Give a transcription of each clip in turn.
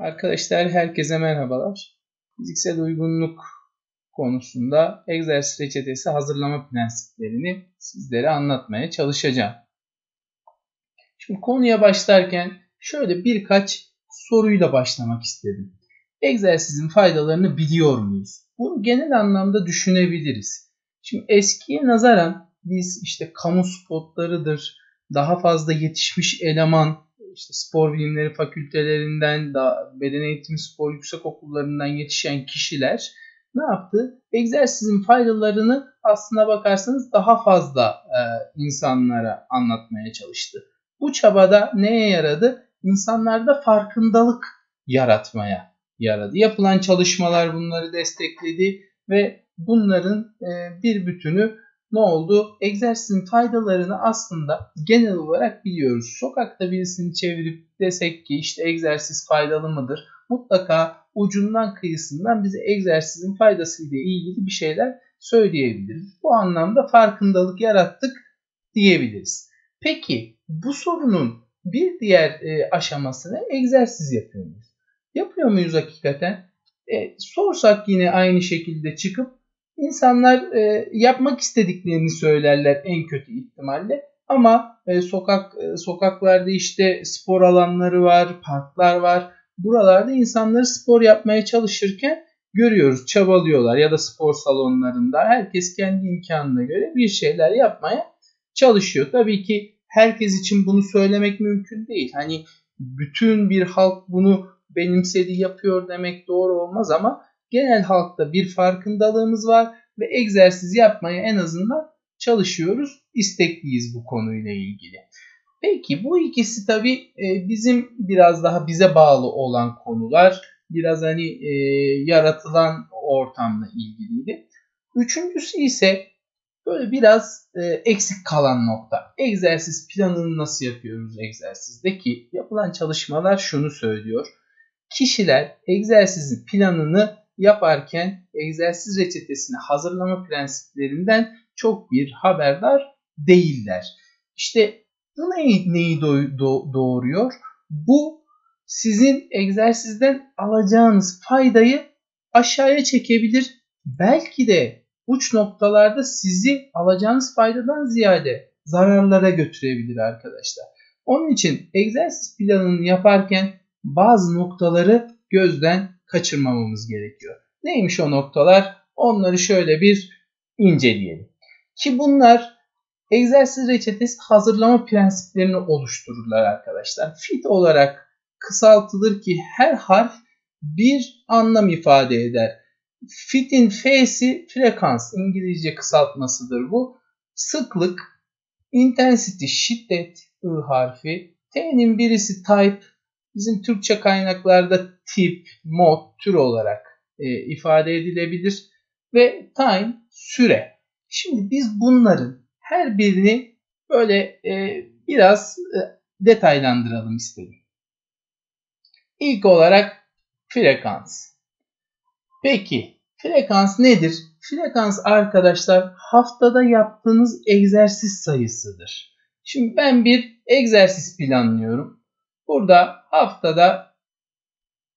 Arkadaşlar herkese merhabalar. Fiziksel uygunluk konusunda egzersiz reçetesi hazırlama prensiplerini sizlere anlatmaya çalışacağım. Şimdi konuya başlarken şöyle birkaç soruyla başlamak istedim. Egzersizin faydalarını biliyor muyuz? Bunu genel anlamda düşünebiliriz. Şimdi eskiye nazaran biz işte kamu spotlarıdır, daha fazla yetişmiş eleman işte spor bilimleri fakültelerinden da beden eğitimi spor yüksek okullarından yetişen kişiler ne yaptı? Egzersizin faydalarını aslına bakarsanız daha fazla e, insanlara anlatmaya çalıştı. Bu çabada neye yaradı? İnsanlarda farkındalık yaratmaya yaradı. Yapılan çalışmalar bunları destekledi ve bunların e, bir bütünü ne oldu? Egzersizin faydalarını aslında genel olarak biliyoruz. Sokakta birisini çevirip desek ki işte egzersiz faydalı mıdır? Mutlaka ucundan kıyısından bize egzersizin faydasıyla ilgili bir şeyler söyleyebiliriz. Bu anlamda farkındalık yarattık diyebiliriz. Peki bu sorunun bir diğer e, aşaması ne? Egzersiz yapıyor muyuz? Yapıyor muyuz hakikaten? E, sorsak yine aynı şekilde çıkıp İnsanlar e, yapmak istediklerini söylerler en kötü ihtimalle. Ama e, sokak e, sokaklarda işte spor alanları var, parklar var. Buralarda insanları spor yapmaya çalışırken görüyoruz, çabalıyorlar ya da spor salonlarında herkes kendi imkanına göre bir şeyler yapmaya çalışıyor. Tabii ki herkes için bunu söylemek mümkün değil. Hani bütün bir halk bunu benimsedi yapıyor demek doğru olmaz ama genel halkta bir farkındalığımız var ve egzersiz yapmaya en azından çalışıyoruz. İstekliyiz bu konuyla ilgili. Peki bu ikisi tabi e, bizim biraz daha bize bağlı olan konular. Biraz hani e, yaratılan ortamla ilgiliydi. Üçüncüsü ise böyle biraz e, eksik kalan nokta. Egzersiz planını nasıl yapıyoruz egzersizde ki yapılan çalışmalar şunu söylüyor. Kişiler egzersizin planını yaparken egzersiz reçetesini hazırlama prensiplerinden çok bir haberdar değiller. İşte bu neyi, neyi doğuruyor? Bu sizin egzersizden alacağınız faydayı aşağıya çekebilir. Belki de uç noktalarda sizi alacağınız faydadan ziyade zararlara götürebilir arkadaşlar. Onun için egzersiz planını yaparken bazı noktaları gözden kaçırmamamız gerekiyor. Neymiş o noktalar? Onları şöyle bir inceleyelim. Ki bunlar egzersiz reçetesi hazırlama prensiplerini oluştururlar arkadaşlar. Fit olarak kısaltılır ki her harf bir anlam ifade eder. Fit'in F'si frekans, İngilizce kısaltmasıdır bu. Sıklık, intensity, şiddet, I harfi. T'nin birisi type, bizim Türkçe kaynaklarda tip, mod, tür olarak e, ifade edilebilir. Ve time, süre. Şimdi biz bunların her birini böyle e, biraz e, detaylandıralım istedim. İlk olarak frekans. Peki frekans nedir? Frekans arkadaşlar haftada yaptığınız egzersiz sayısıdır. Şimdi ben bir egzersiz planlıyorum. Burada haftada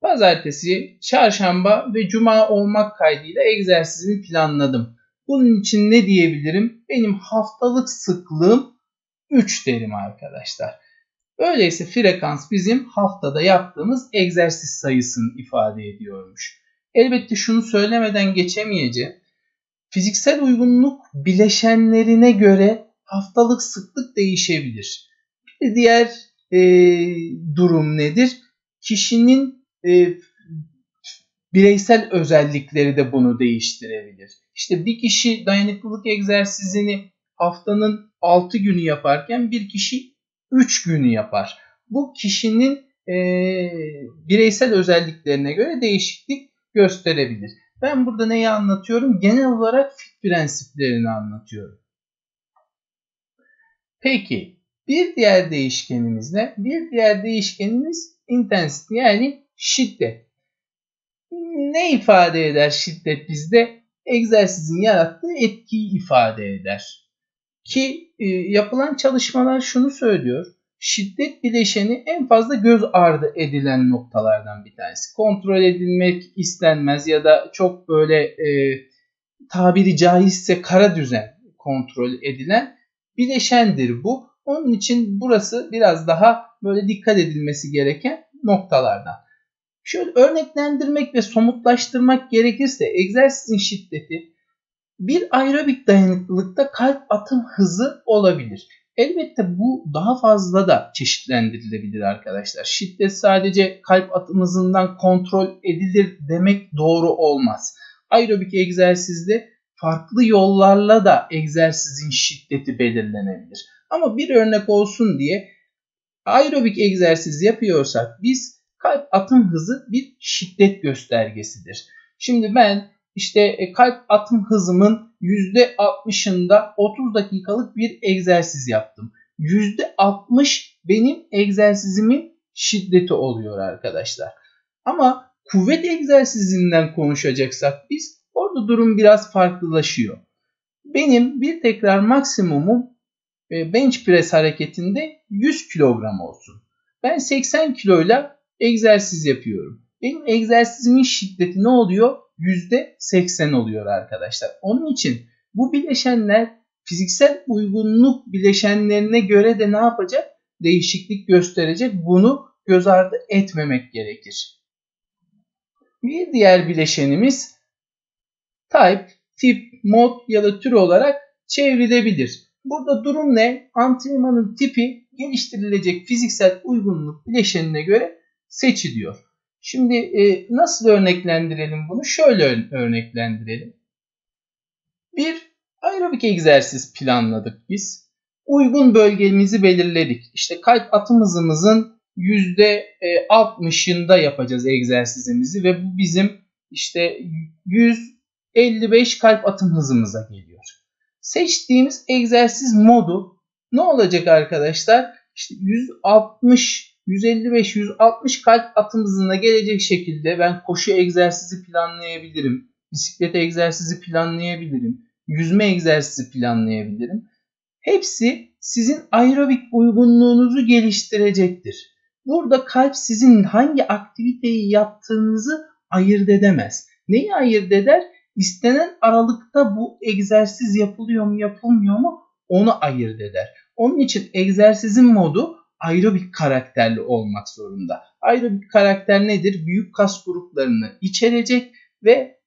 pazartesi, çarşamba ve cuma olmak kaydıyla egzersizimi planladım. Bunun için ne diyebilirim? Benim haftalık sıklığım 3 derim arkadaşlar. Öyleyse frekans bizim haftada yaptığımız egzersiz sayısını ifade ediyormuş. Elbette şunu söylemeden geçemeyeceğim. Fiziksel uygunluk bileşenlerine göre haftalık sıklık değişebilir. Bir diğer e, durum nedir? Kişinin e, bireysel özellikleri de bunu değiştirebilir. İşte bir kişi dayanıklılık egzersizini haftanın 6 günü yaparken bir kişi 3 günü yapar. Bu kişinin e, bireysel özelliklerine göre değişiklik gösterebilir. Ben burada neyi anlatıyorum? Genel olarak fit prensiplerini anlatıyorum. Peki bir diğer değişkenimiz ne? Bir diğer değişkenimiz intensity yani şiddet. Ne ifade eder şiddet bizde? Egzersizin yarattığı etkiyi ifade eder. Ki e, yapılan çalışmalar şunu söylüyor. şiddet bileşeni en fazla göz ardı edilen noktalardan bir tanesi. Kontrol edilmek istenmez ya da çok böyle e, tabiri caizse kara düzen kontrol edilen bileşendir bu. Onun için burası biraz daha böyle dikkat edilmesi gereken noktalardan. Şöyle örneklendirmek ve somutlaştırmak gerekirse egzersizin şiddeti bir aerobik dayanıklılıkta kalp atım hızı olabilir. Elbette bu daha fazla da çeşitlendirilebilir arkadaşlar. Şiddet sadece kalp atım hızından kontrol edilir demek doğru olmaz. Aerobik egzersizde farklı yollarla da egzersizin şiddeti belirlenebilir. Ama bir örnek olsun diye aerobik egzersiz yapıyorsak biz kalp atım hızı bir şiddet göstergesidir. Şimdi ben işte e, kalp atım hızımın %60'ında 30 dakikalık bir egzersiz yaptım. %60 benim egzersizimin şiddeti oluyor arkadaşlar. Ama kuvvet egzersizinden konuşacaksak biz orada durum biraz farklılaşıyor. Benim bir tekrar maksimumum e, bench press hareketinde 100 kilogram olsun. Ben 80 kiloyla egzersiz yapıyorum. Benim egzersizimin şiddeti ne oluyor? %80 oluyor arkadaşlar. Onun için bu bileşenler fiziksel uygunluk bileşenlerine göre de ne yapacak? Değişiklik gösterecek. Bunu göz ardı etmemek gerekir. Bir diğer bileşenimiz type, tip, mod ya da tür olarak çevrilebilir. Burada durum ne? Antrenmanın tipi geliştirilecek fiziksel uygunluk bileşenine göre seçiliyor. Şimdi e, nasıl örneklendirelim bunu? Şöyle örneklendirelim. Bir aerobik egzersiz planladık biz. Uygun bölgemizi belirledik. İşte kalp atım hızımızın %60'ında yapacağız egzersizimizi ve bu bizim işte 155 kalp atım hızımıza geliyor. Seçtiğimiz egzersiz modu ne olacak arkadaşlar? İşte 160 155-160 kalp atım hızına gelecek şekilde ben koşu egzersizi planlayabilirim. Bisiklet egzersizi planlayabilirim. Yüzme egzersizi planlayabilirim. Hepsi sizin aerobik uygunluğunuzu geliştirecektir. Burada kalp sizin hangi aktiviteyi yaptığınızı ayırt edemez. Neyi ayırt eder? İstenen aralıkta bu egzersiz yapılıyor mu yapılmıyor mu onu ayırt eder. Onun için egzersizin modu aerobik karakterli olmak zorunda. Aerobik karakter nedir? Büyük kas gruplarını içerecek ve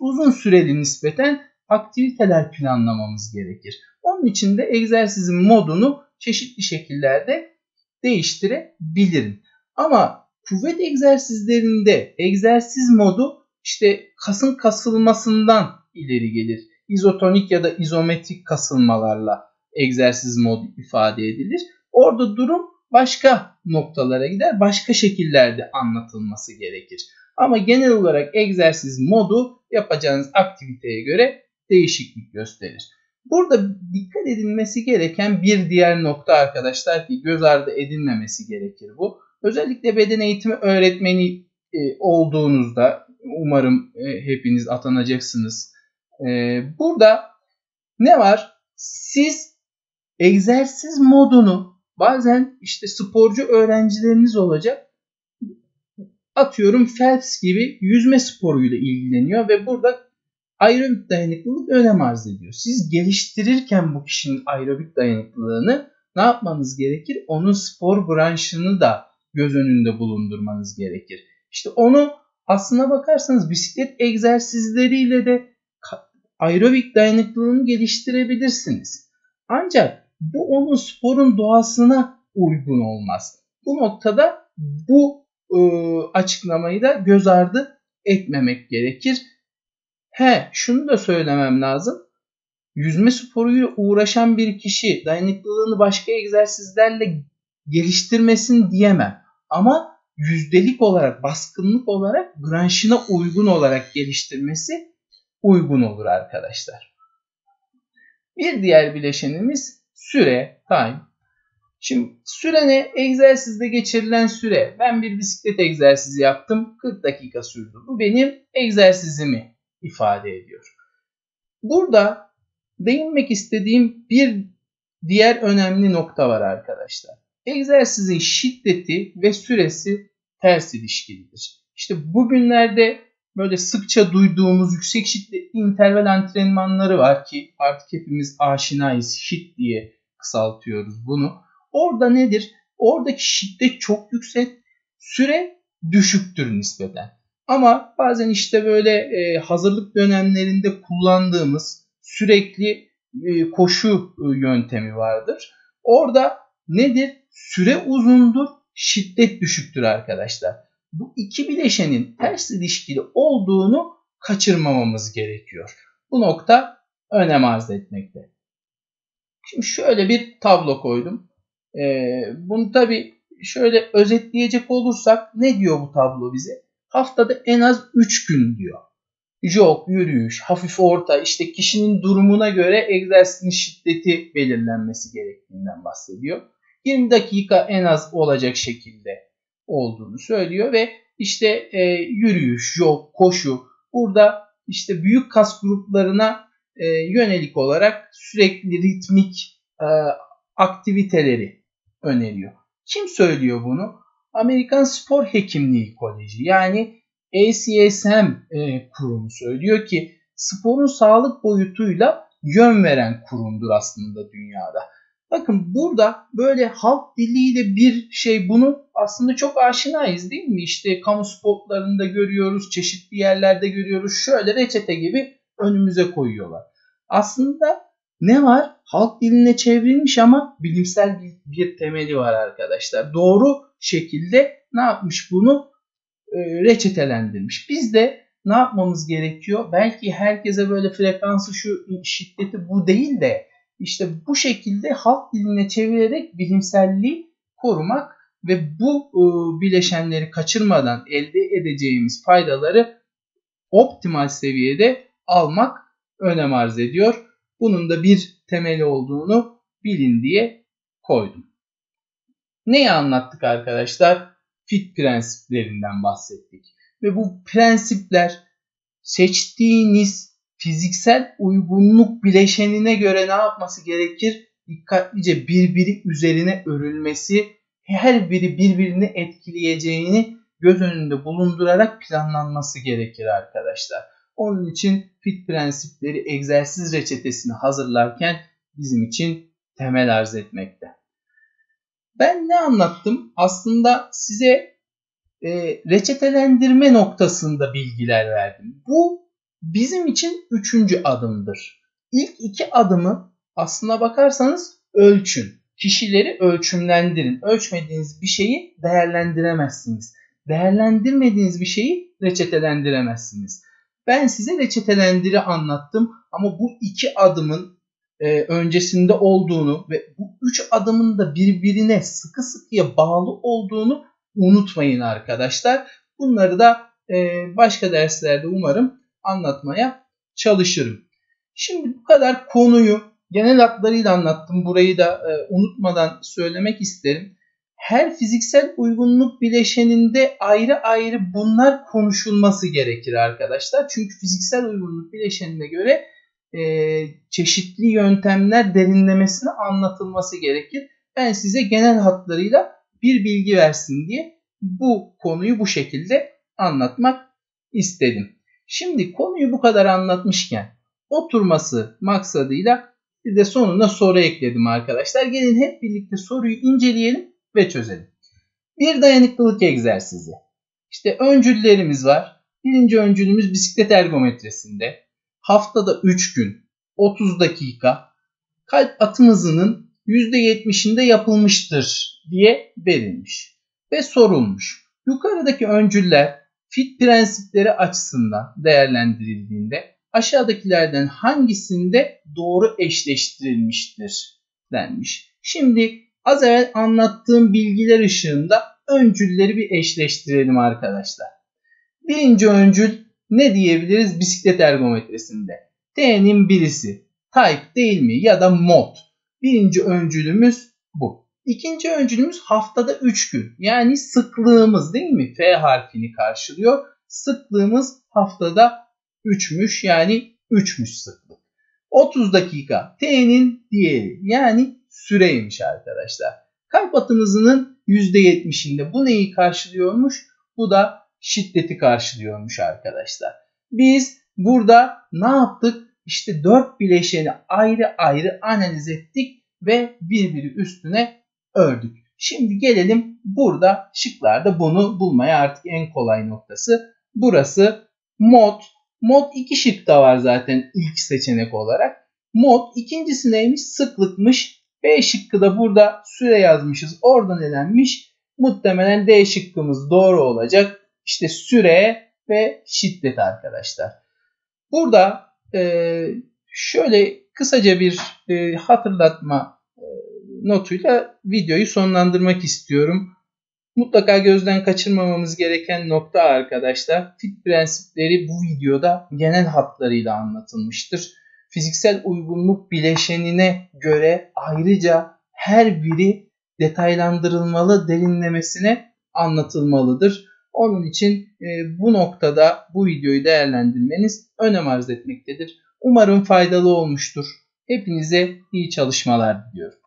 uzun süreli nispeten aktiviteler planlamamız gerekir. Onun için de egzersizin modunu çeşitli şekillerde değiştirebilirim. Ama kuvvet egzersizlerinde egzersiz modu işte kasın kasılmasından ileri gelir. İzotonik ya da izometrik kasılmalarla egzersiz modu ifade edilir. Orada durum başka noktalara gider, başka şekillerde anlatılması gerekir. Ama genel olarak egzersiz modu yapacağınız aktiviteye göre değişiklik gösterir. Burada dikkat edilmesi gereken bir diğer nokta arkadaşlar ki göz ardı edilmemesi gerekir bu. Özellikle beden eğitimi öğretmeni e, olduğunuzda umarım e, hepiniz atanacaksınız. E, burada ne var? Siz egzersiz modunu bazen işte sporcu öğrencileriniz olacak. Atıyorum Phelps gibi yüzme sporuyla ilgileniyor ve burada aerobik dayanıklılık önem arz ediyor. Siz geliştirirken bu kişinin aerobik dayanıklılığını ne yapmanız gerekir? Onun spor branşını da göz önünde bulundurmanız gerekir. İşte onu aslına bakarsanız bisiklet egzersizleriyle de aerobik dayanıklılığını geliştirebilirsiniz. Ancak bu onun sporun doğasına uygun olmaz. Bu noktada bu e, açıklamayı da göz ardı etmemek gerekir. He, şunu da söylemem lazım. Yüzme sporuyla uğraşan bir kişi dayanıklılığını başka egzersizlerle geliştirmesin diyemem. Ama yüzdelik olarak, baskınlık olarak branşına uygun olarak geliştirmesi uygun olur arkadaşlar. Bir diğer bileşenimiz süre, time. Şimdi süre ne? Egzersizde geçirilen süre. Ben bir bisiklet egzersizi yaptım. 40 dakika sürdü. Bu benim egzersizimi ifade ediyor. Burada değinmek istediğim bir diğer önemli nokta var arkadaşlar. egzersizin şiddeti ve süresi ters ilişkilidir. İşte bugünlerde böyle sıkça duyduğumuz yüksek şiddetli interval antrenmanları var ki artık hepimiz aşinayız. HIT diye kısaltıyoruz bunu. Orada nedir? Oradaki şiddet çok yüksek, süre düşüktür nispeten. Ama bazen işte böyle e, hazırlık dönemlerinde kullandığımız sürekli e, koşu e, yöntemi vardır. Orada nedir? Süre uzundur, şiddet düşüktür arkadaşlar. Bu iki bileşenin ters ilişkili olduğunu kaçırmamamız gerekiyor. Bu nokta önem arz etmekte. Şimdi şöyle bir tablo koydum. Ee, bunu tabi şöyle özetleyecek olursak ne diyor bu tablo bize? Haftada en az 3 gün diyor. Jog, yürüyüş, hafif orta işte kişinin durumuna göre egzersizin şiddeti belirlenmesi gerektiğinden bahsediyor. 20 dakika en az olacak şekilde olduğunu söylüyor ve işte e, yürüyüş, jog, koşu burada işte büyük kas gruplarına e, yönelik olarak sürekli ritmik e, aktiviteleri öneriyor. Kim söylüyor bunu? Amerikan Spor Hekimliği Koleji yani ACSM e, kurumu söylüyor ki sporun sağlık boyutuyla yön veren kurumdur aslında dünyada. Bakın burada böyle halk diliyle bir şey bunu aslında çok aşinayız değil mi? İşte kamu spotlarında görüyoruz, çeşitli yerlerde görüyoruz. Şöyle reçete gibi önümüze koyuyorlar. Aslında ne var? Halk diline çevrilmiş ama bilimsel bir, bir temeli var arkadaşlar. Doğru şekilde ne yapmış bunu? E, reçetelendirmiş. Biz de ne yapmamız gerekiyor? Belki herkese böyle frekansı şu şiddeti bu değil de işte bu şekilde halk diline çevirerek bilimselliği korumak ve bu e, bileşenleri kaçırmadan elde edeceğimiz faydaları optimal seviyede almak önem arz ediyor. Bunun da bir temeli olduğunu bilin diye koydum. Neyi anlattık arkadaşlar? Fit prensiplerinden bahsettik. Ve bu prensipler seçtiğiniz fiziksel uygunluk bileşenine göre ne yapması gerekir? Dikkatlice birbiri üzerine örülmesi, her biri birbirini etkileyeceğini göz önünde bulundurarak planlanması gerekir arkadaşlar. Onun için fit prensipleri egzersiz reçetesini hazırlarken bizim için temel arz etmekte. Ben ne anlattım? Aslında size e, reçetelendirme noktasında bilgiler verdim. Bu bizim için üçüncü adımdır. İlk iki adımı aslına bakarsanız ölçün. Kişileri ölçümlendirin. Ölçmediğiniz bir şeyi değerlendiremezsiniz. Değerlendirmediğiniz bir şeyi reçetelendiremezsiniz. Ben size reçetelendiri anlattım ama bu iki adımın e, öncesinde olduğunu ve bu üç adımın da birbirine sıkı sıkıya bağlı olduğunu unutmayın arkadaşlar. Bunları da e, başka derslerde umarım anlatmaya çalışırım. Şimdi bu kadar konuyu genel hatlarıyla anlattım. Burayı da e, unutmadan söylemek isterim. Her fiziksel uygunluk bileşeninde ayrı ayrı bunlar konuşulması gerekir arkadaşlar. Çünkü fiziksel uygunluk bileşenine göre e, çeşitli yöntemler derinlemesine anlatılması gerekir. Ben size genel hatlarıyla bir bilgi versin diye bu konuyu bu şekilde anlatmak istedim. Şimdi konuyu bu kadar anlatmışken oturması maksadıyla bir de sonuna soru ekledim arkadaşlar. Gelin hep birlikte soruyu inceleyelim ve çözelim. Bir dayanıklılık egzersizi. İşte öncüllerimiz var. Birinci öncülümüz bisiklet ergometresinde. Haftada 3 gün 30 dakika kalp atım hızının %70'inde yapılmıştır diye verilmiş ve sorulmuş. Yukarıdaki öncüller fit prensipleri açısından değerlendirildiğinde aşağıdakilerden hangisinde doğru eşleştirilmiştir denmiş. Şimdi az evvel anlattığım bilgiler ışığında öncülleri bir eşleştirelim arkadaşlar. Birinci öncül ne diyebiliriz bisiklet ergometresinde? T'nin birisi. Type değil mi ya da mod. Birinci öncülümüz. İkinci öncülümüz haftada 3 gün. Yani sıklığımız değil mi? F harfini karşılıyor. Sıklığımız haftada 3'müş yani 3'müş sıklık. 30 dakika T'nin diğeri yani süreymiş arkadaşlar. Kalp atım hızının %70'inde. Bu neyi karşılıyormuş? Bu da şiddeti karşılıyormuş arkadaşlar. Biz burada ne yaptık? İşte dört bileşeni ayrı ayrı analiz ettik ve birbiri üstüne ördük. Şimdi gelelim burada şıklarda bunu bulmaya artık en kolay noktası. Burası mod. Mod iki şıkta var zaten ilk seçenek olarak. Mod ikincisi neymiş? Sıklıkmış. B şıkkı da burada süre yazmışız. Oradan elenmiş. Muhtemelen D şıkkımız doğru olacak. İşte süre ve şiddet arkadaşlar. Burada şöyle kısaca bir hatırlatma notuyla videoyu sonlandırmak istiyorum. Mutlaka gözden kaçırmamamız gereken nokta arkadaşlar. Fit prensipleri bu videoda genel hatlarıyla anlatılmıştır. Fiziksel uygunluk bileşenine göre ayrıca her biri detaylandırılmalı, derinlemesine anlatılmalıdır. Onun için e, bu noktada bu videoyu değerlendirmeniz önem arz etmektedir. Umarım faydalı olmuştur. Hepinize iyi çalışmalar diliyorum.